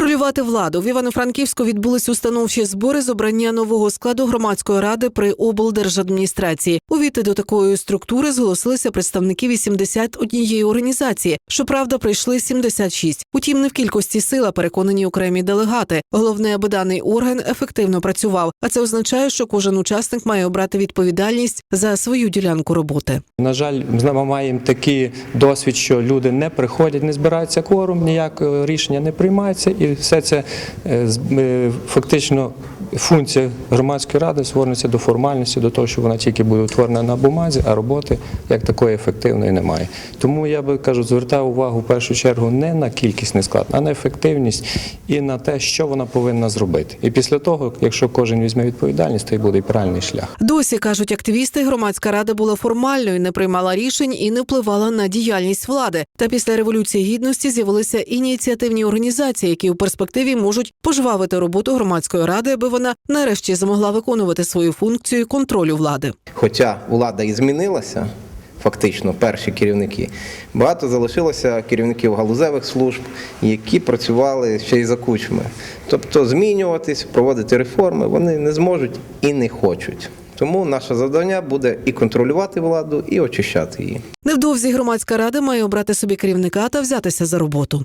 Контролювати владу в Івано-Франківську відбулись установчі збори з обрання нового складу громадської ради при облдержадміністрації. Увійти до такої структури зголосилися представники 81 організації. Щоправда, прийшли 76. Утім, не в кількості сила переконані окремі делегати. Головне, аби даний орган ефективно працював. А це означає, що кожен учасник має обрати відповідальність за свою ділянку роботи. На жаль, ми маємо такий досвід, що люди не приходять, не збирається кворум, ніякого рішення не приймається, і все це е, е, фактично функція громадської ради звернеться до формальності, до того, що вона тільки буде утворена на бумазі, а роботи як такої ефективної немає. Тому я би кажу, звертаю увагу в першу чергу не на кількісний склад, а на ефективність і на те, що вона повинна зробити. І після того, якщо кожен візьме відповідальність, то й буде і правильний шлях. Досі кажуть активісти, громадська рада була формальною, не приймала рішень і не впливала на діяльність влади. Та після революції гідності з'явилися ініціативні організації, які перспективі можуть пожвавити роботу громадської ради, аби вона нарешті змогла виконувати свою функцію контролю влади. Хоча влада і змінилася, фактично, перші керівники, багато залишилося керівників галузевих служб, які працювали ще й за кучми. Тобто змінюватись, проводити реформи вони не зможуть і не хочуть. Тому наше завдання буде і контролювати владу, і очищати її. Невдовзі громадська рада має обрати собі керівника та взятися за роботу.